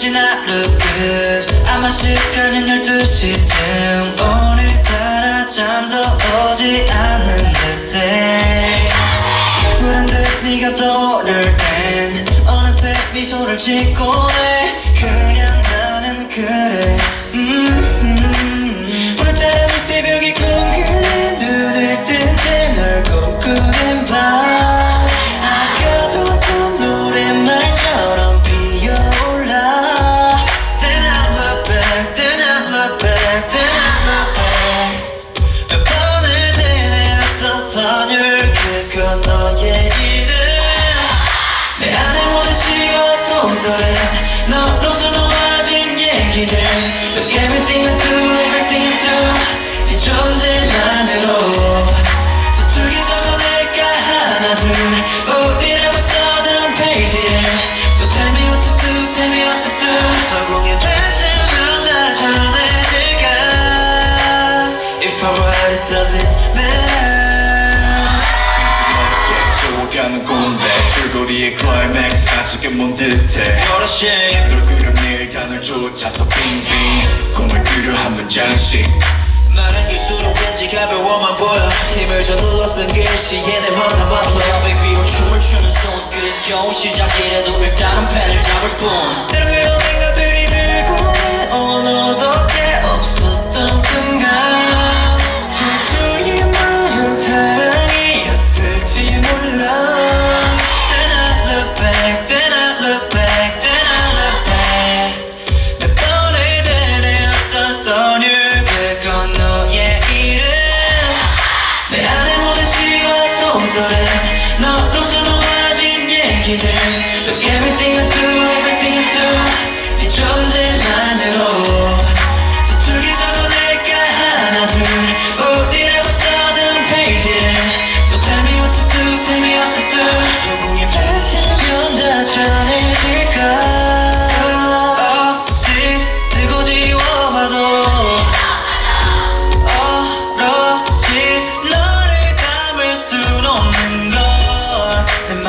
지나 하루 끝 아마 시간은 12시쯤. 오늘따라 잠도 오지 않는 듯해. 불현듯 네가 떠오를 땐 어느새 미소를 짓고네 그냥 선율 그건 너의 이름 내 안에 모든 시와 소설에 너 줄거리의 클라이맥스 아직은 먼 듯해 shame 널 그려 내일 단을 쫓아서 빙빙. 꿈을 그려 한 문장씩 말할수록 왠지 가벼워만 보여. 힘을 줘 눌러 쓴 글씨에 내맘 담았어. 배 위로 춤을 추는 손끝 겨우 시작이라도 일단은 펜을 잡을 뿐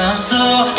I'm so